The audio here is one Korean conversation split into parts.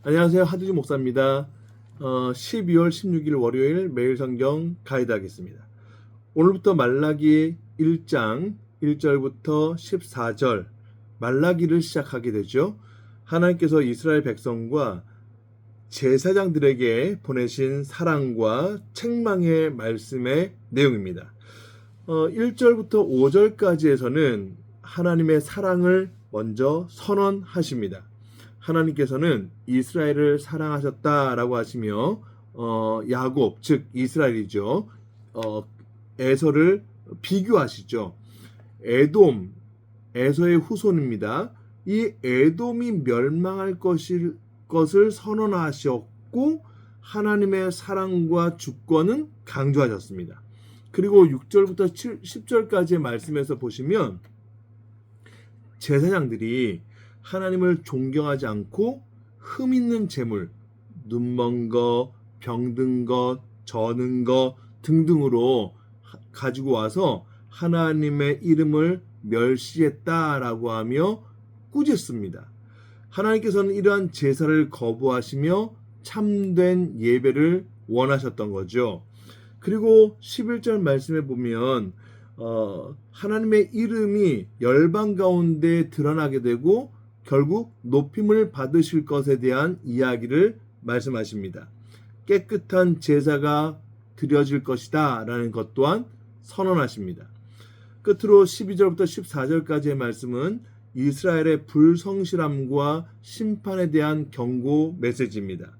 안녕하세요. 하두지 목사입니다. 어, 12월 16일 월요일 매일 성경 가이드 하겠습니다. 오늘부터 말라기 1장 1절부터 14절 말라기를 시작하게 되죠. 하나님께서 이스라엘 백성과 제사장들에게 보내신 사랑과 책망의 말씀의 내용입니다. 어, 1절부터 5절까지에서는 하나님의 사랑을 먼저 선언하십니다. 하나님께서는 이스라엘을 사랑하셨다라고 하시며 어, 야곱 즉 이스라엘이죠. 어, 에서를 비교하시죠. 에돔 에서의 후손입니다. 이 에돔이 멸망할 것일 것을 선언하셨고 하나님의 사랑과 주권은 강조하셨습니다. 그리고 6절부터 7, 10절까지의 말씀에서 보시면 제사장들이 하나님을 존경하지 않고 흠 있는 재물, 눈먼 거, 병든 것, 저는 것 등등으로 하- 가지고 와서 하나님의 이름을 멸시했다라고 하며 꾸짖습니다. 하나님께서는 이러한 제사를 거부하시며 참된 예배를 원하셨던 거죠. 그리고 11절 말씀에 보면 어, 하나님의 이름이 열방 가운데 드러나게 되고 결국 높임을 받으실 것에 대한 이야기를 말씀하십니다. 깨끗한 제사가 드려질 것이다 라는 것 또한 선언하십니다. 끝으로 12절부터 14절까지의 말씀은 이스라엘의 불성실함과 심판에 대한 경고 메시지입니다.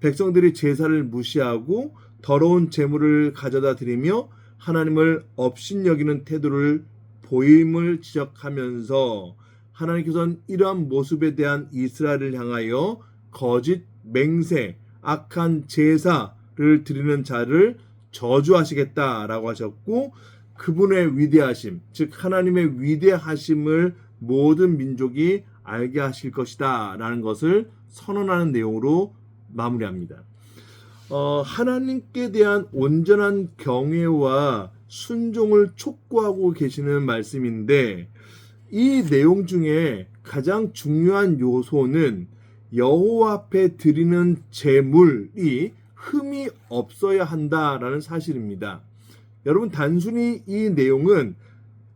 백성들이 제사를 무시하고 더러운 제물을 가져다 드리며 하나님을 업신여기는 태도를 보임을 지적하면서 하나님께서는 이러한 모습에 대한 이스라엘을 향하여 거짓 맹세, 악한 제사를 드리는 자를 저주하시겠다라고 하셨고 그분의 위대하심, 즉 하나님의 위대하심을 모든 민족이 알게 하실 것이다라는 것을 선언하는 내용으로 마무리합니다. 어, 하나님께 대한 온전한 경외와 순종을 촉구하고 계시는 말씀인데 이 내용 중에 가장 중요한 요소는 여호와 앞에 드리는 제물이 흠이 없어야 한다라는 사실입니다. 여러분 단순히 이 내용은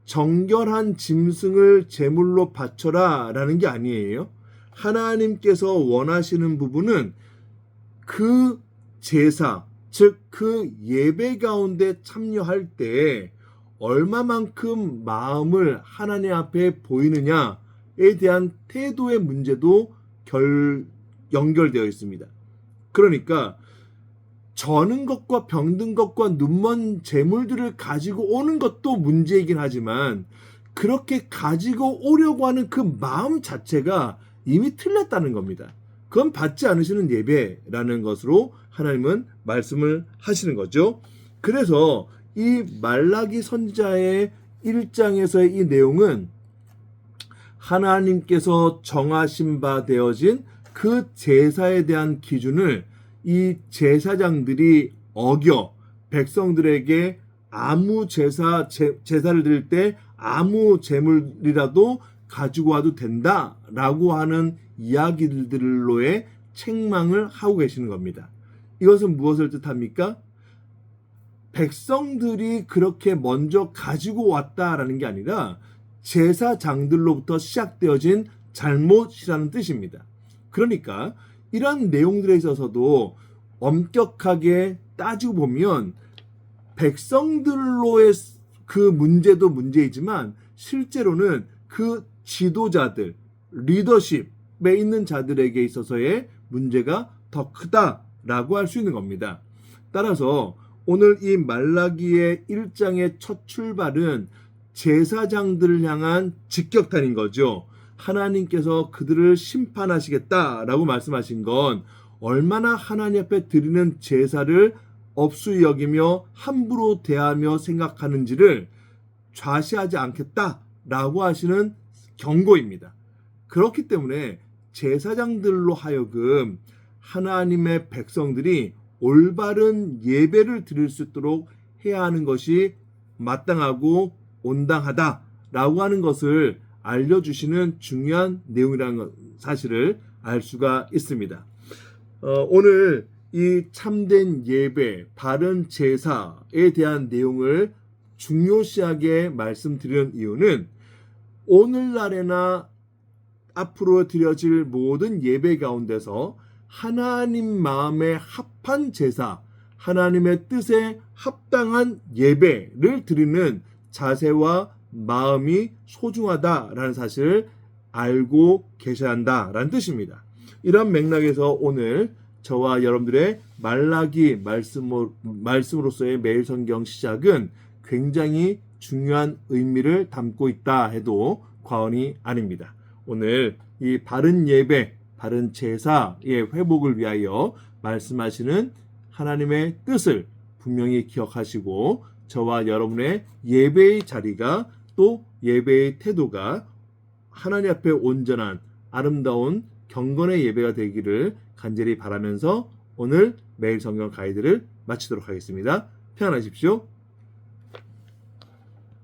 정결한 짐승을 제물로 바쳐라라는 게 아니에요. 하나님께서 원하시는 부분은 그 제사, 즉 그 예배 가운데 참여할 때 얼마만큼 마음을 하나님 앞에 보이느냐에 대한 태도의 문제도 결, 연결되어 있습니다. 그러니까 저는 것과 병든 것과 눈먼 재물들을 가지고 오는 것도 문제이긴 하지만 그렇게 가지고 오려고 하는 그 마음 자체가 이미 틀렸다는 겁니다. 그건 받지 않으시는 예배라는 것으로 하나님은 말씀을 하시는 거죠. 그래서 이 말라기 선지자의 1장에서의 이 내용은 하나님께서 정하신 바 되어진 그 제사에 대한 기준을 이 제사장들이 어겨 백성들에게 아무 제사 제, 제사를 드릴 때 아무 제물이라도 가지고 와도 된다라고 하는 이야기들로의 책망을 하고 계시는 겁니다. 이것은 무엇을 뜻합니까? 백성들이 그렇게 먼저 가지고 왔다라는 게 아니라 제사장들로부터 시작되어진 잘못이라는 뜻입니다. 그러니까 이러한 내용들에 있어서도 엄격하게 따지고 보면 백성들로의 그 문제도 문제이지만 실제로는 그 지도자들, 리더십에 있는 자들에게 있어서의 문제가 더 크다라고 할 수 있는 겁니다. 따라서 오늘 이 말라기의 1장의 첫 출발은 제사장들을 향한 직격탄인 거죠. 하나님께서 그들을 심판하시겠다라고 말씀하신 건 얼마나 하나님 앞에 드리는 제사를 업수 여기며 함부로 대하며 생각하는지를 좌시하지 않겠다라고 하시는 경고입니다. 그렇기 때문에 제사장들로 하여금 하나님의 백성들이 올바른 예배를 드릴 수 있도록 해야 하는 것이 마땅하고 온당하다라고 하는 것을 알려주시는 중요한 내용이라는 사실을 알 수가 있습니다. 어, 오늘 이 참된 예배, 바른 제사에 대한 내용을 중요시하게 말씀드리는 이유는 오늘날에나 앞으로 드려질 모든 예배 가운데서 하나님 마음에 합 한 제사, 하나님의 뜻에 합당한 예배를 드리는 자세와 마음이 소중하다라는 사실을 알고 계셔야 한다라는 뜻입니다. 이런 맥락에서 오늘 저와 여러분들의 말라기 말씀으로, 말씀으로서의 매일 성경 시작은 굉장히 중요한 의미를 담고 있다 해도 과언이 아닙니다. 오늘 이 바른 예배, 바른 제사의 회복을 위하여 말씀하시는 하나님의 뜻을 분명히 기억하시고 저와 여러분의 예배의 자리가 또 예배의 태도가 하나님 앞에 온전한 아름다운 경건의 예배가 되기를 간절히 바라면서 오늘 매일 성경 가이드를 마치도록 하겠습니다. 평안하십시오.